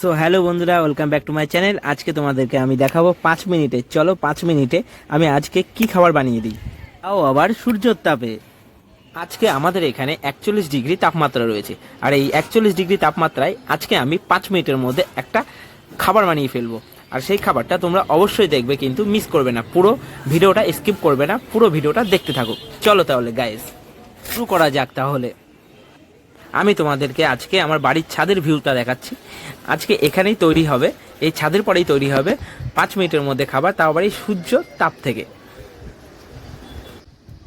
So hello বন্ধুরা, welcome back to my channel. আজকে তোমাদেরকে আমি দেখাবো পাঁচ মিনিটে। চলো পাঁচ মিনিটে আমি আজকে কি খাবার বানিয়ে দিই। তাও আবার সূর্যর তাপে আজকে আমাদের এখানে একচল্লিশ ডিগ্রি তাপমাত্রা রয়েছে। আর এই একচল্লিশ ডিগ্রি তাপমাত্রায় আজকে আমি পাঁচ মিনিটের মধ্যে একটা খাবার বানিয়ে ফেলব। আর সেই খাবারটা তোমরা অবশ্যই দেখবে, কিন্তু মিস করবে না। পুরো ভিডিওটা স্কিপ করবে না, পুরো ভিডিওটা দেখতে থাকো। চলো তাহলে গাইস শুরু করা যাক তাহলে। আমি তোমাদেরকে আজকে আমার বাড়ির ছাদের ভিউটা দেখাচ্ছি। আজকে এখানেই তৈরি হবে, এই ছাদের পরেই তৈরি হবে পাঁচ মিনিটের মধ্যে খাবার, তাও এই সূর্য তাপ থেকে।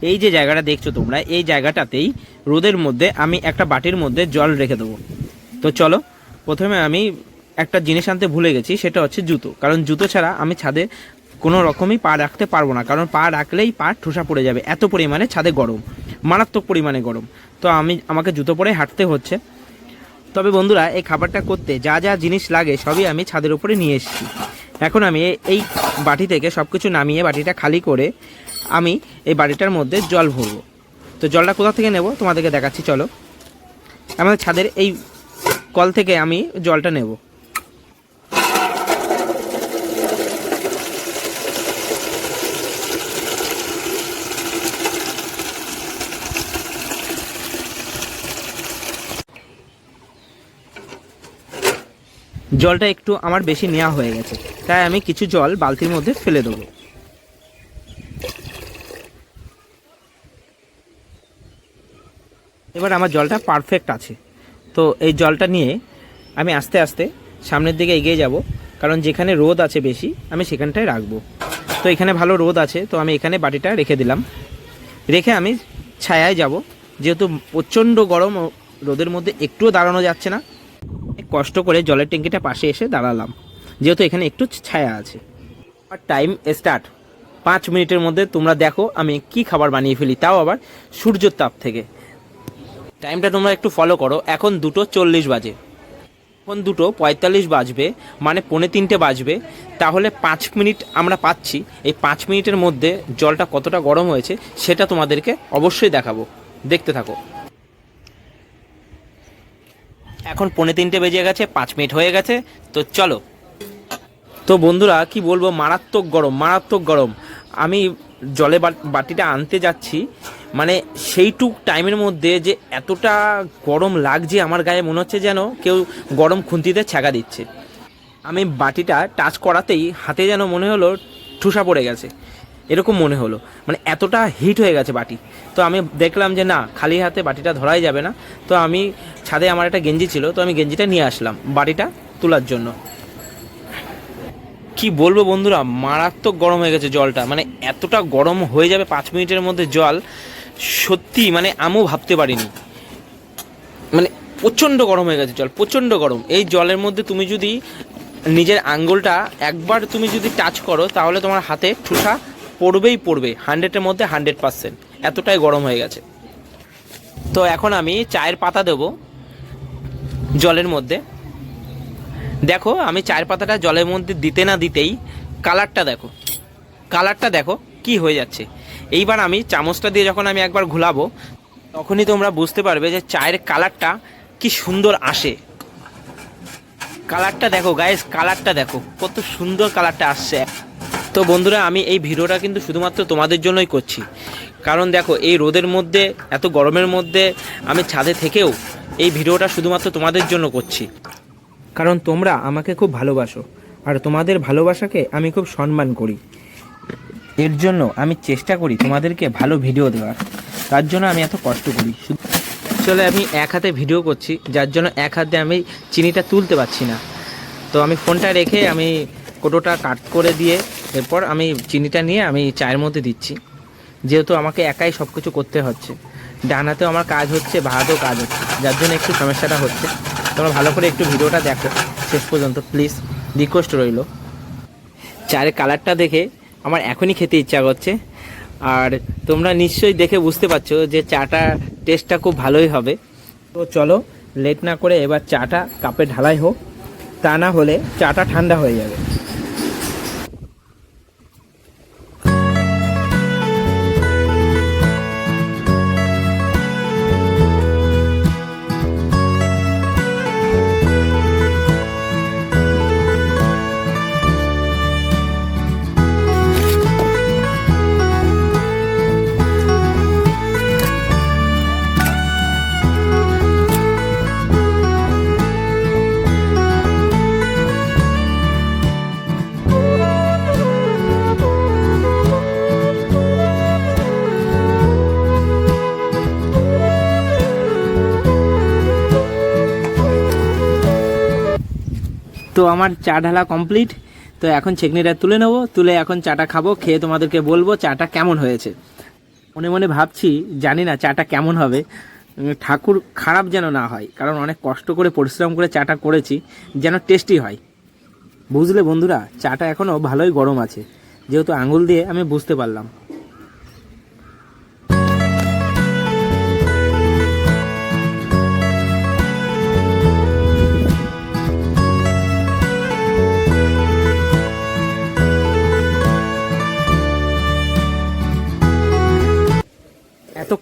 এই যে জায়গাটা দেখছ তোমরা, এই জায়গাটাতেই রোদের মধ্যে আমি একটা বাটির মধ্যে জল রেখে দেবো। তো চলো, প্রথমে আমি একটা জিনিস আনতে ভুলে গেছি, সেটা হচ্ছে জুতো। কারণ জুতো ছাড়া আমি ছাদে কোনো রকমই পা রাখতে পারব না, কারণ পা রাখলেই পা ঠোসা পড়ে যাবে, এত পরিমাণে ছাদে গরম। মারাত্মক পরিমাণে গরম। তো আমি, আমাকে জুতো পরে হাঁটতে হচ্ছে। তবে বন্ধুরা, এই খাবারটা করতে যা যা জিনিস লাগে সবই আমি ছাদের উপরে নিয়ে এসেছি। এখন আমি এই বাটি থেকে সব কিছু নামিয়ে বাটিটা খালি করে আমি এই বাটিটার মধ্যে জল ভরবো। তো জলটা কোথা থেকে নেব? তোমাদেরকে দেখাচ্ছি, চলো। আমাদের ছাদের এই কল থেকে আমি জলটা নেব। জলটা একটু আমার বেশি নেওয়া হয়ে গেছে। তাই আমি কিছু জল বালতির মধ্যে ফেলে দেবো। এবার আমার জলটা পারফেক্ট আছে। তো এই জলটা নিয়ে আমি আস্তে আস্তে সামনের দিকে এগিয়ে যাব। কারণ যেখানে রোদ আছে বেশি, আমি সেখানটায় রাখব। তো এখানে ভালো রোদ আছে, তো আমি এখানে বাটিটা রেখে দিলাম। রেখে আমি ছায়ায় যাব। যেহেতু প্রচণ্ড গরম রোদের মধ্যে একটুও দাঁড়ানো যাচ্ছে না কষ্ট করে জলের ট্যাঙ্কিটা পাশে এসে দাঁড়ালাম। যেহেতু এখানে একটু ছায়া আছে। আর টাইম স্টার্ট পাঁচ মিনিটের মধ্যে তোমরা দেখো আমি কি খাবার বানিয়ে ফেলি, তাও আবার সূর্যের তাপ থেকে। টাইমটা তোমরা একটু ফলো করো। এখন দুটো চল্লিশ বাজে। এখন দুটো পঁয়তাল্লিশ বাজবে মানে পৌনে তিনটে বাজবে। তাহলে পাঁচ মিনিট আমরা পাচ্ছি। এই পাঁচ মিনিটের মধ্যে জলটা কতটা গরম হয়েছে, সেটা তোমাদেরকে অবশ্যই দেখাবো। দেখতে থাকো। এখন পৌনে তিনটে বেজে গেছে, পাঁচ মিনিট হয়ে গেছে, তো চলো। তো বন্ধুরা, কি বলব, মারাত্মক গরম মারাত্মক গরম। আমি জলে বাটিটা আনতে যাচ্ছি মানে সেইটুক টাইমের মধ্যে যে এতটা গরম লাগছে, আমার গায়ে মনে হচ্ছে যেন কেউ গরম খুন্তিতে ছ্যাঁকা দিচ্ছে। আমি বাটিটা টাচ করাতেই হাতে যেন মনে হলো ঠুসা পড়ে গেছে। এরকম মনে হলো। মানে এতটা হিট হয়ে গেছে বাটি। তো আমি দেখলাম যে না, খালি হাতে বাটিটা ধরাই যাবে না। তো আমি ছাদে আমার একটা গেঞ্জি ছিল, তো আমি গেঞ্জিটা নিয়ে আসলাম বাটিটা তোলার জন্য। কি বলব বন্ধুরা, মারাত্মক গরম হয়ে গেছে জলটা। মানে এতটা গরম হয়ে যাবে পাঁচ মিনিটের মধ্যে জল, সত্যি মানে আমিও ভাবতে পারিনি। মানে প্রচণ্ড গরম হয়ে গেছে জল, প্রচণ্ড গরম। এই জলের মধ্যে তুমি যদি নিজের আঙ্গুলটা একবার তুমি যদি টাচ করো, তাহলে তোমার হাতে ঠুসা পড়বেই পড়বে হান্ড্রেডের মধ্যে হান্ড্রেড পার্সেন্ট এতটাই গরম হয়ে গেছে। তো এখন আমি চায়ের পাতা দেবো জলের মধ্যে। দেখো, আমি চায়ের পাতাটা জলের মধ্যে দিতে না দিতেই কালারটা দেখো। কালারটা দেখো কি হয়ে যাচ্ছে। এইবার আমি চামচটা দিয়ে যখন আমি একবার ঘোলাবো, তখনই তোমরা বুঝতে পারবে যে চায়ের কালারটা কি সুন্দর আসে। কালারটা দেখো গাইস কালারটা দেখো, কত সুন্দর কালারটা আসছে। তো বন্ধুরা, আমি এই ভিডিওটা কিন্তু শুধুমাত্র তোমাদের জন্যই করছি। কারণ দেখো, এই রোদের মধ্যে, এত গরমের মধ্যে আমি ছাদে থেকেও এই ভিডিওটা শুধুমাত্র তোমাদের জন্য করছি। কারণ তোমরা আমাকে খুব ভালোবাসো, আর তোমাদের ভালোবাসাকে আমি খুব সম্মান করি। এর জন্য আমি চেষ্টা করি তোমাদেরকে ভালো ভিডিও দেওয়ার। তার জন্য আমি এত কষ্ট করি। চলে, আমি এক হাতে ভিডিও করছি, যার জন্য এক হাতে আমি চিনিটা তুলতে পারছি না। তো আমি ফোনটা রেখে আমি কোটোটা কাট করে দিয়ে এরপর আমি চিনিটা নিয়ে আমি চায়ের মধ্যে দিচ্ছি। যেহেতু আমাকে একাই সব কিছু করতে হচ্ছে। ডানাতেও আমার কাজ হচ্ছে বা হাতেও কাজ হচ্ছে। যার জন্য একটু সমস্যাটা হচ্ছে। তোমরা ভালো করে একটু ভিডিওটা দেখো। শেষ পর্যন্ত প্লিজ রিকোয়েস্ট রইল। চায়ের কালারটা দেখে আমার এখনই খেতে ইচ্ছা করছে। আর তোমরা নিশ্চয়ই দেখে বুঝতে পারছ যে চাটা টেস্টটা খুব ভালোই হবে। তো চলো লেট না করে এবার চাটা কাপে ঢালাই হোক। তা না হলে চাটা ঠান্ডা হয়ে যাবে। তো আমার চা ঢালা কমপ্লিট তো এখন ছেকনিটা তুলে নেব, তুলে এখন চাটা খাব, খেয়ে তোমাদেরকে বলব চাটা কেমন হয়েছে। মনে মনে ভাবছি, জানি না চাটা কেমন হবে। ঠাকুর খারাপ যেন না হয়, কারণ অনেক কষ্ট করে পরিশ্রম করে চাটা করেছি, যেন টেস্টি হয়। বুঝলে বন্ধুরা, চাটা এখনও ভালোই গরম আছে। যেহেতু আঙুল দিয়ে আমি বুঝতে পারলাম।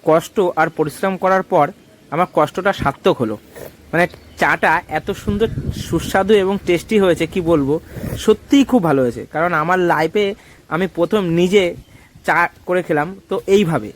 কষ্ট আর পরিশ্রম করার পর আমার কষ্টটা সার্থক হলো। মানে চাটা এত সুন্দর, সুস্বাদু এবং টেস্টি হয়েছে, কি বলব? সত্যিই খুব ভালো হয়েছে। কারণ আমার লাইফে আমি প্রথম নিজে চা করে খেলাম, তো এইভাবে।